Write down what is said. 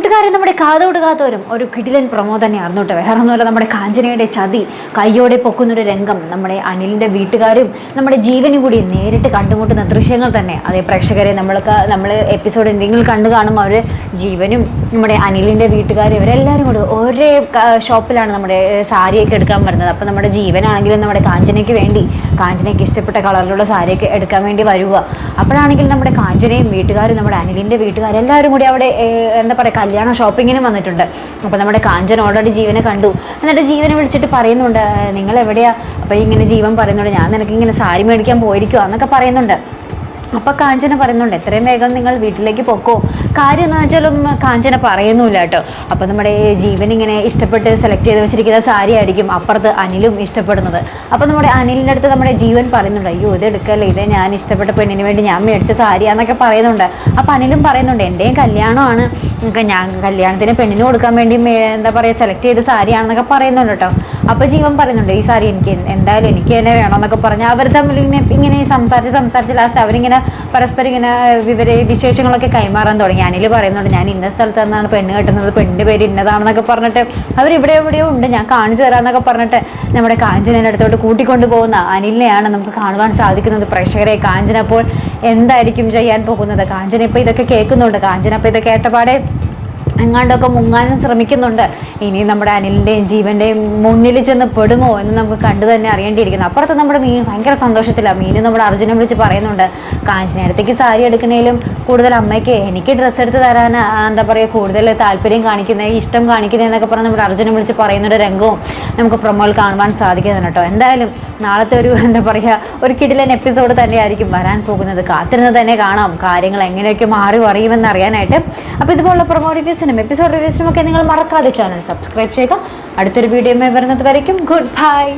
കൂട്ടുകാരെ നമ്മുടെ കാതോട് കാത്തോരും ഒരു കിടിലൻ പ്രൊമോ തന്നെയായിരുന്നു കേട്ടോ. വേറെ ഒന്നുമല്ല നമ്മുടെ കാഞ്ചനയുടെ ചതി കയ്യോടെ പൊക്കുന്നൊരു രംഗം നമ്മുടെ അനിലിന്റെ വീട്ടുകാരും നമ്മുടെ ജീവനും കൂടി നേരിട്ട് കണ്ടുമുട്ടുന്ന ദൃശ്യങ്ങൾ തന്നെ. അതേ പ്രേക്ഷകരെ നമ്മൾക്ക് നമ്മൾ എപ്പിസോഡ് എന്തെങ്കിലും കണ്ടു കാണും അവർ ജീവനും നമ്മുടെ അനിലിന്റെ വീട്ടുകാരും ഇവരെല്ലാവരും കൂടി ഒരേ ഷോപ്പിലാണ് നമ്മുടെ സാരിയൊക്കെ എടുക്കാൻ വരുന്നത്. അപ്പോൾ നമ്മുടെ ജീവനാണെങ്കിലും നമ്മുടെ കാഞ്ചനയ്ക്ക് വേണ്ടി കാഞ്ചനയ്ക്ക് ഇഷ്ടപ്പെട്ട കളറിലുള്ള സാരിയൊക്കെ എടുക്കാൻ വേണ്ടി വരുക അപ്പോഴാണെങ്കിൽ നമ്മുടെ കാഞ്ചനയും വീട്ടുകാരും നമ്മുടെ അനിലിന്റെ വീട്ടുകാരും എല്ലാവരും കൂടി അവിടെ എന്താ പറയുക കല്യാണ ഷോപ്പിങ്ങിന് വന്നിട്ടുണ്ട്. അപ്പോൾ നമ്മുടെ കാഞ്ചൻ ഓൾറെഡി ജീവനെ കണ്ടു. എന്നിട്ട് ജീവനെ വിളിച്ചിട്ട് പറയുന്നുണ്ട് "ഏഹ്, നിങ്ങൾ എവിടെയാ അപ്പോൾ ഇങ്ങനെ ജീവൻ പറയുന്നുണ്ട് ഞാൻ നിനക്ക് ഇങ്ങനെ സാരി മേടിക്കാൻ പോയിരിക്കുക എന്നൊക്കെ പറയുന്നുണ്ട്. അപ്പോൾ കാഞ്ചന പറയുന്നുണ്ട് എത്രയും വേഗം നിങ്ങൾ വീട്ടിലേക്ക് പൊക്കോ. കാര്യം എന്ന് വെച്ചാലൊന്നും കാഞ്ചന പറയുന്നില്ല കേട്ടോ. അപ്പോൾ നമ്മുടെ ജീവൻ ഇങ്ങനെ ഇഷ്ടപ്പെട്ട് സെലക്ട് ചെയ്ത് വെച്ചിരിക്കുന്ന സാരി ആയിരിക്കും അപ്പുറത്ത് അനിലും ഇഷ്ടപ്പെടുന്നത്. അപ്പോൾ നമ്മുടെ അനിലിന്റെ അടുത്ത് നമ്മുടെ ജീവൻ പറയുന്നുണ്ട് അയ്യോ ഇത് എടുക്കല്ലേ? ഇത് ഞാൻ ഇഷ്ടപ്പെട്ട പെണ്ണിന് വേണ്ടി ഞാൻ മേടിച്ച സാരിയാന്നൊക്കെ പറയുന്നുണ്ട്. അപ്പോൾ അനിലും പറയുന്നുണ്ട് എന്റെയും കല്യാണമാണ്. ഞാൻ കല്യാണത്തിന് പെണ്ണിന് കൊടുക്കാൻ വേണ്ടി എന്താ പറയുക സെലക്ട് ചെയ്ത സാരിയാണെന്നൊക്കെ പറയുന്നുണ്ട് കേട്ടോ. അപ്പോൾ ജീവൻ പറയുന്നുണ്ട് ഈ സാരി എനിക്ക് എന്തായാലും എനിക്ക് തന്നെ വേണമെന്നൊക്കെ പറഞ്ഞ് അവർ തമ്മിൽ ഇങ്ങനെ ഇങ്ങനെ സംസാരിച്ച് സംസാരിച്ച് ലാസ്റ്റ് അവരിങ്ങനെ പരസ്പരം ഇങ്ങനെ വിവര വിശേഷങ്ങളൊക്കെ കൈമാറാൻ തുടങ്ങി. അനിൽ പറയുന്നുണ്ട് ഞാൻ ഇന്ന സ്ഥലത്ത് നിന്നാണ് പെണ്ണ് കെട്ടുന്നത്. പെണ്ണിന്റെ പേര് ഇന്നതാണെന്നൊക്കെ പറഞ്ഞിട്ട് അവർ ഇവിടെ എവിടെയോ ഉണ്ട്. ഞാൻ കാണിച്ചു തരാമെന്നൊക്കെ പറഞ്ഞിട്ട് നമ്മുടെ കാഞ്ചനയുടെ അടുത്തോട്ട് കൂട്ടിക്കൊണ്ട് പോകുന്ന അനിലിനെയാണ് നമുക്ക് കാണുവാൻ സാധിക്കുന്നത്. പ്രേക്ഷകരെ കാഞ്ചന അപ്പോൾ എന്തായിരിക്കും ചെയ്യാൻ പോകുന്നത്? കാഞ്ചന ഇപ്പോൾ ഇതൊക്കെ കേൾക്കുന്നുണ്ട്. കാഞ്ചന അപ്പോൾ ഇതൊക്കെ കേട്ടപാടെ എങ്ങാണ്ടൊക്കെ മുങ്ങാനും ശ്രമിക്കുന്നുണ്ട്. ഇനി നമ്മുടെ അനിലിന്റെയും ജീവന്റെയും മുന്നിൽ ചെന്ന് പെടുമോ എന്ന് നമുക്ക് കണ്ടു തന്നെ അറിയേണ്ടിയിരിക്കുന്നു. അപ്പുറത്ത് നമ്മുടെ മീൻ ഭയങ്കര സന്തോഷത്തിലാണ് മീൻ നമ്മുടെ അർജുനെ വിളിച്ച് പറയുന്നുണ്ട്. കാഞ്ചിനെ അടുത്തേക്ക് സാരി എടുക്കുന്നതിലും കൂടുതൽ അമ്മയ്ക്ക് എനിക്ക് ഡ്രസ്സ് എടുത്ത് തരാൻ എന്താ പറയുക കൂടുതൽ താല്പര്യം കാണിക്കുന്നത് ഇഷ്ടം കാണിക്കുന്നത് എന്നൊക്കെ പറഞ്ഞ് നമ്മുടെ അർജുനെ വിളിച്ച് പറയുന്നൊരു രംഗവും നമുക്ക് പ്രൊമോയിൽ കാണുവാൻ സാധിക്കുന്നു കേട്ടോ. എന്തായാലും നാളത്തെ ഒരു എന്താ പറയുക ഒരു കിടിലൻ എപ്പിസോഡ് തന്നെയായിരിക്കും വരാൻ പോകുന്നത്. കാത്തിരുന്ന് തന്നെ കാണാം. കാര്യങ്ങൾ എങ്ങനെയൊക്കെ മാറി അറിയുമെന്ന് അറിയാനായിട്ട്. അപ്പോൾ ഇതുപോലുള്ള പ്രൊമോ റിവ്യൂസിനും എപ്പിസോഡ് റിവ്യൂസിനും ഒക്കെ നിങ്ങൾ മറക്കാതെ ചാനൽ സബ്സ്ക്രൈബ് ചെയ്യുക. അടുത്തൊരു വീഡിയോ വരുന്നത് വരയ്ക്കും. Good bye